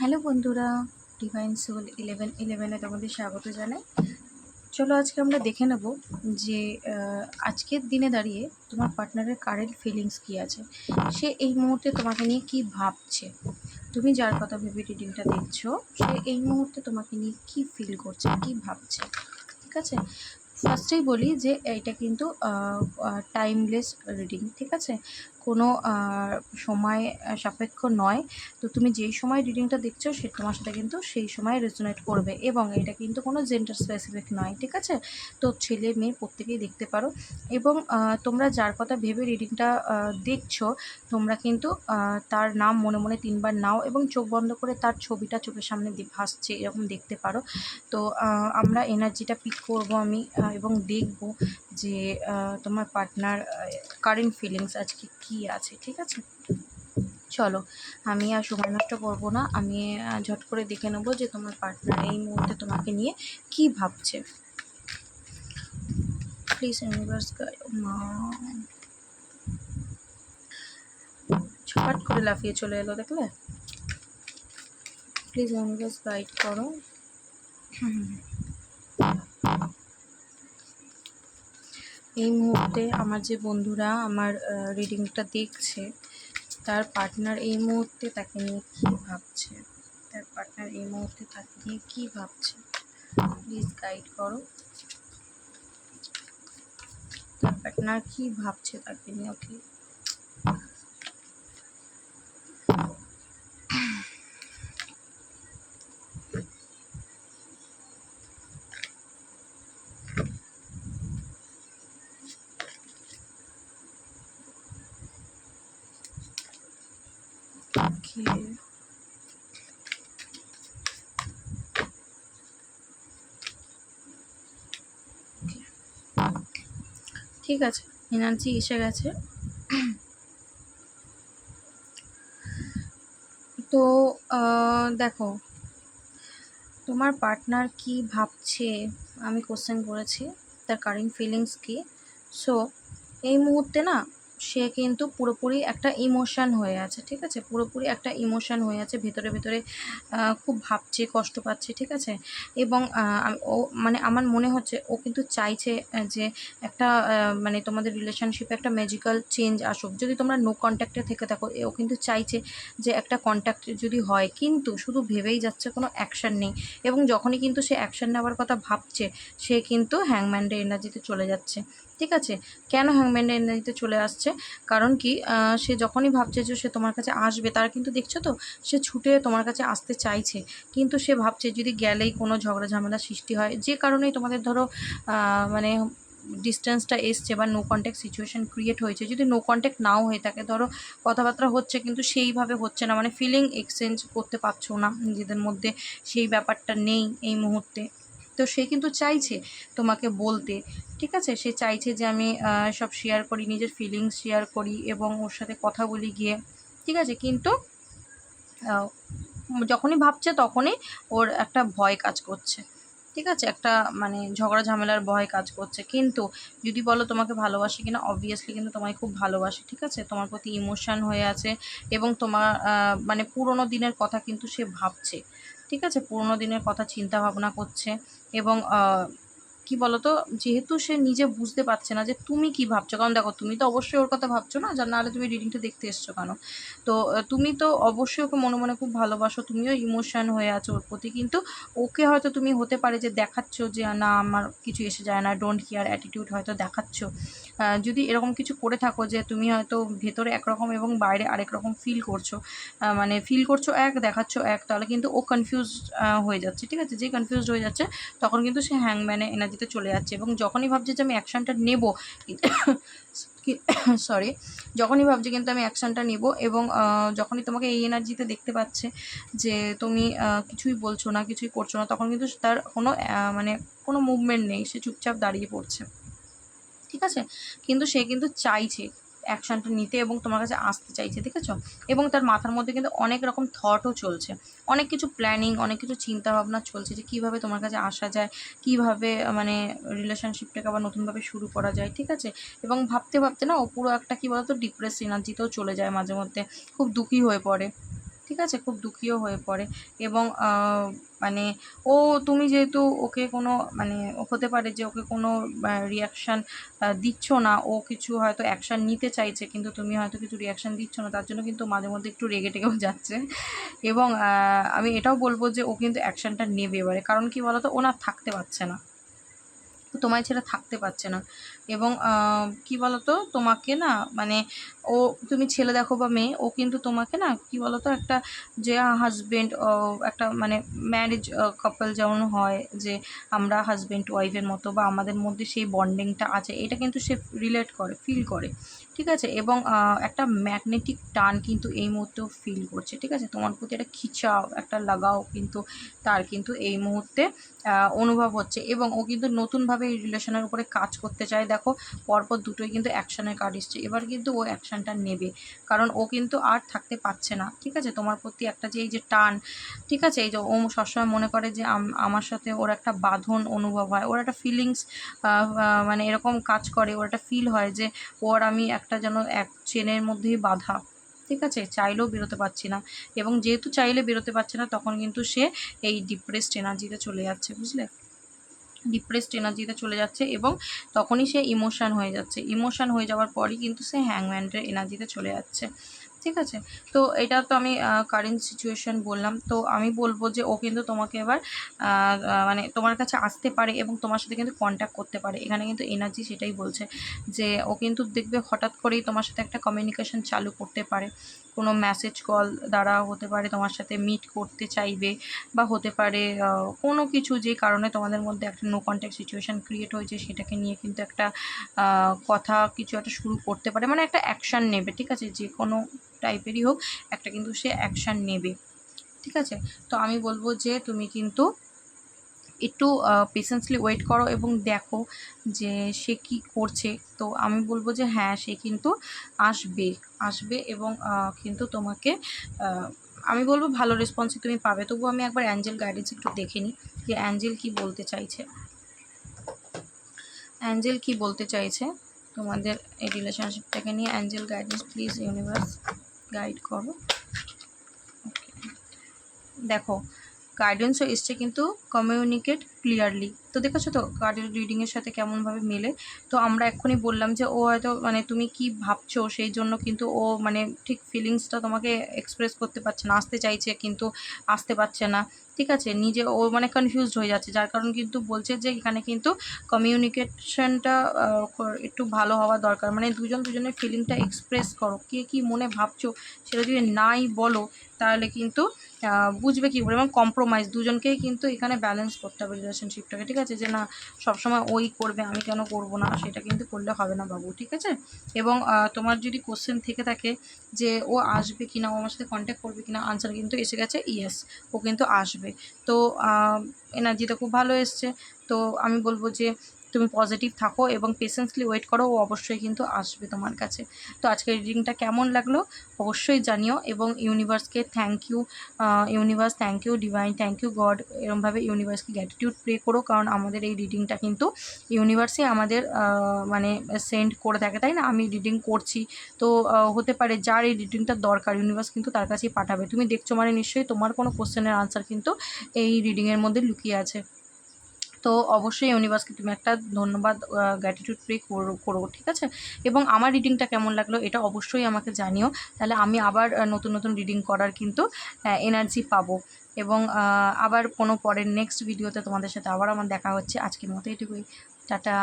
Hello বন্ধুরা divine soul eleven ইলেভেনে তোমাদের স্বাগত জানাই। চলো আজকে আমরা দেখে নেব যে আজকের দিনে দাঁড়িয়ে তোমার পার্টনারের কারেন্ট ফিলিংস কী আছে। সে এই মুহূর্তে তোমাকে নিয়ে কি ভাবছে? তুমি যার কথা ভেবে রিডিংটা দেখছ, সে এই মুহূর্তে তোমাকে নিয়ে কি ফিল করছে, কি ভাবছে, ঠিক আছে? ফার্স্টেই বলি যে, এইটা কিন্তু টাইমলেস রিডিং ঠিক আছে? কোনো সময় সাপেক্ষ নয়। তো তুমি যেই সময় রিডিংটা দেখছ সে, তোমার সাথে কিন্তু সেই সময় রেজোনেট করবে এবং এটা কিন্তু কোনো জেন্ডার স্পেসিফিক নয়, ঠিক আছে? তো ছেলে মেয়ে প্রত্যেকেই দেখতে পারো। এবং তোমরা যার কথা ভেবে রিডিংটা দেখছ, তোমরা কিন্তু তার নাম মনে মনে তিনবার নাও এবং চোখ বন্ধ করে তার ছবিটা চোখের সামনে ভাসছে, এরকম দেখতে পারো। তো আমরা এনার্জিটা পিক করব আমি এবং দেখব যে তোমার পার্টনার কারেন্ট ফিলিংস আজকে কি আছে, ঠিক আছে? চলো, আমি আর সময় নষ্ট করব না। আমি ঝট করে দেখে নেব যে তোমার পার্টনার এই মুহূর্তে তোমাকে নিয়ে কি ভাবছে। প্লিজ ইউনিভার্স মা। ছপাট করে লাফিয়ে চলে এলো, দেখলে? প্লিজ ইউনিভার্স গাইড করো। এই মুহূর্তে আমার যে বন্ধুরা আমার রিডিংটা দেখছে, তার পার্টনার এই মুহূর্তে তাকে নিয়ে কী ভাবছে? তার পার্টনার এই মুহূর্তে তাকে নিয়ে কী ভাবছে? প্লিজ গাইড করো। তার পার্টনার কী ভাবছে তাকে নিয়ে ওকে ওকে। ঠিক আছে এনার্জি এসে গেছে। তো দেখো, তোমার পার্টনার কি ভাবছে? আমি কোশ্চেন করেছি। তার কারেন্ট ফিলিংস কি? সো এই মুহূর্তে না সে কিন্তু পুরোপুরি একটা ইমোশান হয়ে আছে, ঠিক আছে? পুরোপুরি একটা ইমোশান হয়ে আছে, ভেতরে ভেতরে খুব ভাবছে, কষ্ট পাচ্ছে, ঠিক আছে? এবং ও মানে আমার মনে হচ্ছে ও কিন্তু চাইছে যে একটা মানে তোমাদের রিলেশনশিপে একটা ম্যাজিক্যাল চেঞ্জ আসুক। যদি তোমরা নো কন্ট্যাক্টে থেকে থাকো ও কিন্তু চাইছে যে একটা কন্ট্যাক্ট যদি হয়, কিন্তু শুধু ভেবেই যাচ্ছে কোনো অ্যাকশান নেই। এবং যখনই কিন্তু সে অ্যাকশান নেওয়ার কথা ভাবছে, সে কিন্তু হ্যাংম্যানের এনার্জিতে চলে যাচ্ছে, ঠিক আছে? কেন হ্যাংম্যানের এনার্জিতে চলে আসছে? কারণ কি সে যখনই ভাবছে যে সে তোমার কাছে আসবে, তার কিন্তু দেখছ তো, সে ছুটে তোমার কাছে আসতে চাইছে। কিন্তু সে ভাবছে যদি গেলেই কোনো ঝগড়া ঝামেলা সৃষ্টি হয়, যে কারণেই তোমাদের ধরো মানে ডিস্টেন্সটা এসছে বা নো কন্ট্যাক্ট সিচুয়েশন ক্রিয়েট হয়েছে। যদি নো কন্ট্যাক্ট নাও হয়ে থাকে, ধরো কথাবার্তা হচ্ছে কিন্তু সেইভাবে হচ্ছে না মানে ফিলিং এক্সচেঞ্জ করতে পারছ না নিজেদের মধ্যে, সেই ব্যাপারটা নেই এই মুহূর্তে। তো সে কিন্তু চাইছে তোমাকে বলতে, ঠিক আছে? সে চাইছে যে আমি সব শেয়ার করি, নিজের ফিলিংস শেয়ার করি এবং ওর সাথে কথা বলি গিয়ে, ঠিক আছে? কিন্তু যখনই ভাবছে তখনই ওর একটা ভয় কাজ করছে, ঠিক আছে? একটা মানে ঝগড়া ঝামেলার ভয় কাজ করছে। কিন্তু যদি বলো তোমাকে ভালোবাসে কিনা অবভিয়াসলি কিন্তু তোমায় খুব ভালোবাসে, ঠিক আছে? তোমার প্রতি ইমোশান হয়ে আছে এবং তোমার মানে পুরোনো দিনের কথা কিন্তু সে ভাবছে। ঠিক আছে? পুরনো দিনের কথা চিন্তা ভাবনা করছে এবং কি বলতো? যেহেতু সে নিজে বুঝতে পারছে না যে তুমি কি ভাবছ। কারণ দেখো, তুমি তো অবশ্যই ওর কথা ভাবছ না, যা নাহলে তুমি রিডিংটা দেখতে এসছো কেন? তো তুমি তো অবশ্যই ওকে মনে মনে খুব ভালোবাসো, তুমিও ইমোশন হয়ে আছো ওর প্রতি, কিন্তু ওকে হয়তো তুমি হতে পারে যে দেখাচ্ছ যে, না, আমার কিছু এসে যায় না ডোন্ট কেয়ার অ্যাটিটিউড হয়তো দেখাচ্ছ। যদি এরকম কিছু করে থাকো যে তুমি হয়তো ভেতরে একরকম এবং বাইরে আরেক রকম ফিল করছ মানে ফিল করছ এক, দেখাচ্ছ এক, তাহলে কিন্তু ও কনফিউজ হয়ে যাচ্ছে, ঠিক আছে? যে কনফিউজড হয়ে যাচ্ছে, তখন কিন্তু সে হ্যাংম্যানে এনার্জিতে চলে যাচ্ছে এবং যখনই ভাবছে যে আমি অ্যাকশানটা নেব সরি যখনই ভাবছে কিন্তু আমি অ্যাকশানটা নেব এবং যখনই তোমাকে এই এনার্জিতে দেখতে পাচ্ছে যে তুমি কিছুই বলছো না, কিছুই করছ না, তখন কিন্তু তার কোনো মানে কোনো মুভমেন্ট নেই, সে চুপচাপ দাঁড়িয়ে পড়ছে। ঠিক আছে? কিন্তু সে কিন্তু চাইছে অ্যাকশানটা নিতে এবং তোমার কাছে আসতে চাইছে আছে এবং তার মাথার মধ্যে কিন্তু অনেক রকম থটও চলছে। অনেক কিছু প্ল্যানিং অনেক কিছু চিন্তাভাবনা চলছে যে কীভাবে তোমার কাছে আসা যায়, কীভাবে মানে রিলেশনশিপটাকে আবার নতুনভাবে শুরু করা যায়, ঠিক আছে? এবং ভাবতে ভাবতে না, ও পুরো একটা, কী বলতো ডিপ্রেস এনার্জিতেও চলে যায় মাঝে মধ্যে। খুব দুঃখী হয়ে পড়ে। ঠিক আছে, খুব দুঃখীও হয়ে পড়ে। এবং মানে ও, তুমি যেহেতু ওকে কোনো মানে হতে পারে যে ওকে কোনো রিয়াকশান দিচ্ছ না, ও কিছু হয়তো অ্যাকশান নিতে চাইছে, কিন্তু তুমি হয়তো কিছু রিয়াকশান দিচ্ছ না, তার জন্য কিন্তু মাঝে মধ্যে একটু রেগে টেগেও যাচ্ছে। এবং আমি এটাও বলব যে ও কিন্তু অ্যাকশানটা নেবে এবারে, কারণ কি বলতো, ও না থাকতে পারছে না। তোমায় ছেড়ে থাকতে পারছে না। এবং কি বলতো, তোমাকে না মানে ও, তুমি ছেলে দেখো বা মেয়ে, ও কিন্তু তোমাকে না, কি বলতো, একটা যে হাজবেন্ড একটা মানে ম্যারেজ কাপল যেমন হয়, যে আমরা হাজবেন্ড ওয়াইফের মতো বা আমাদের মধ্যে সেই বন্ডিংটা আছে, এটা কিন্তু সে রিলেট করে ফিল করে, ঠিক আছে? এবং একটা ম্যাগনেটিক টান কিন্তু এই মুহূর্তেও ফিল করছে, ঠিক আছে? তোমার প্রতি একটা খিচাও, একটা লাগাও কিন্তু, তার কিন্তু এই মুহূর্তে অনুভব হচ্ছে এবং ও কিন্তু নতুনভাবে এই রিলেশনের উপরে কাজ করতে চায়। দেখো পরপর দুটোই কিন্তু অ্যাকশনের কার্ড এসছে। এবার কিন্তু ও অ্যাকশনটা নেবে। কারণ ও কিন্তু আর থাকতে পারছে না, ঠিক আছে? তোমার প্রতি একটা যে এই যে টান, ঠিক আছে? এই যে ও সবসময় মনে করে যে আম- আমার সাথে ওর একটা বাঁধন অনুভব হয়। ওর একটা ফিলিংস মানে এরকম কাজ করে। ওর একটা ফিল হয় যে ওর আমি একটা যেন এক চেনের মধ্যেই বাধা, ঠিক আছে? চাইলেও বেরোতে পারছি না। এবং যেহেতু চাইলে বেরোতে পারছে না, তখন কিন্তু সে এই ডিপ্রেসড এনার্জিতে চলে যাচ্ছে, বুঝলে? ডিপ্রেসড এনার্জিতে চলে যাচ্ছে এবং তখনই সে ইমোশান হয়ে যাচ্ছে। ইমোশান হয়ে যাওয়ার পরই কিন্তু সে হ্যাংম্যানের এনার্জিতে চলে যাচ্ছে। ঠিক আছে? তো এটা তো আমি কারেন্ট সিচুয়েশন বললাম। তো আমি বলব যে ও কিন্তু তোমাকে এবার মানে তোমার কাছে আসতে পারে এবং তোমার সাথে কিন্তু কন্ট্যাক্ট করতে পারে। এখানে কিন্তু এনার্জি সেটাই বলছে যে ও কিন্তু দেখবে হঠাৎ করেই তোমার সাথে একটা কমিউনিকেশন চালু করতে পারে। কোনো মেসেজ কল দ্বারা হতে পারে, তোমার সাথে মিট করতে চাইবে বা হতে পারে কোনো কিছু যে কারণে তোমাদের মধ্যে একটা নো কন্ট্যাক্ট সিচুয়েশান ক্রিয়েট হয়েছে সেটাকে নিয়ে কিন্তু একটা কথা কিছু একটা শুরু করতে পারে। মানে একটা অ্যাকশান নেবে, ঠিক আছে? যে কোনো টাইপেরই হোক, একটা কিন্তু সে অ্যাকশান নেবে। ঠিক আছে? তো আমি বলব যে তুমি কিন্তু একটু পেশেন্সলি ওয়েট করো এবং দেখো যে সে কি করছে। তো আমি বলব যে হ্যাঁ সে কিন্তু আসবে আসবে এবং কিন্তু তোমাকে আমি বলব ভালো রেসপন্সই তুমি পাবে। তবু আমি একবার অ্যাঞ্জেল গাইডেন্স একটু দেখে নিই যে অ্যাঞ্জেল কি বলতে চাইছে। অ্যাঞ্জেল কি বলতে চাইছে? তোমাদের এই রিলেশনশিপটাকে নিয়ে angel guidance please universe guide করো. দেখো গাইডেন্সও এসছে কিন্তু কমিউনিকেট ক্লিয়ারলি তো দেখেছ তো কার্ডের রিডিংয়ের সাথে কেমনভাবে মেলে? তো আমরা এক্ষুনি বললাম যে ও হয়তো মানে তুমি কি ভাবছ, সেই জন্য কিন্তু ও মানে ঠিক ফিলিংসটা তোমাকে এক্সপ্রেস করতে পারছে না, আসতে চাইছে কিন্তু আসতে পারছে না। ঠিক আছে? নিজে ও মানে কনফিউজড হয়ে যাচ্ছে। যার কারণ কিন্তু বলছে যে এখানে কিন্তু কমিউনিকেশনটা একটু ভালো হওয়া দরকার। মানে দুজন দুজনের ফিলিংটা এক্সপ্রেস করো। কে কি মনে ভাবছ সেটা যদি নাই বলো, তাহলে কিন্তু বুঝবে কী করে এবং কম্প্রোমাইজ দুজনকেই কিন্তু এখানে ব্যালেন্স করতে হবে রিলেশনশিপটাকে ঠিক আছে? যে না, সবসময় ওই করবে, আমি কেন করব না? সেটা কিন্তু করলে হবে না বাবু। ঠিক আছে? এবং তোমার যদি কোশ্চেন থেকে থাকে যে ও আসবে কি না ও আমার সাথে কন্ট্যাক্ট করবে কি না আনসার কিন্তু এসে গেছে ইয়েস ও কিন্তু আসবে। তো এনার্জিটা খুব ভালো এসছে। তো আমি বলব যে তুমি পজিটিভ থাকো এবং পেশেন্সলি ওয়েট করো, ও অবশ্যই কিন্তু আসবে তোমার কাছে। তো আজকের রিডিংটা কেমন লাগল অবশ্যই জানিও এবং ইউনিভার্সকে thank you universe thank you divine thank you God এরমভাবে ইউনিভার্সকে গ্র্যাটিটিউড প্রে করো, কারণ আমাদের এই রিডিংটা কিন্তু ইউনিভার্সে আমাদের মানে সেন্ড করে থাকে, তাই না? আমি রিডিং করছি, তো হতে পারে যার এই রিডিংটা দরকার ইউনিভার্স কিন্তু তার কাছেই পাঠাবে। তুমি দেখছ মানে নিশ্চয়ই তোমার কোনো কোশ্চেনের আনসার কিন্তু এই রিডিংয়ের মধ্যে লুকিয়ে আছে। তো অবশ্যই ইউনিভার্সকে তুমি একটা ধন্যবাদ গ্র্যাটিটিউড ফ্রি করো ঠিক আছে? এবং আমার রিডিংটা কেমন লাগল এটা অবশ্যই আমাকে জানিও। তাহলে আমি আবার নতুন নতুন রিডিং করার কিন্তু এনার্জি পাবো। এবং আবার কোনো পরের নেক্সট ভিডিওতে তোমাদের সাথে আবার আমার দেখা হচ্ছে। আজকের মতো এটুকুই। টাটা।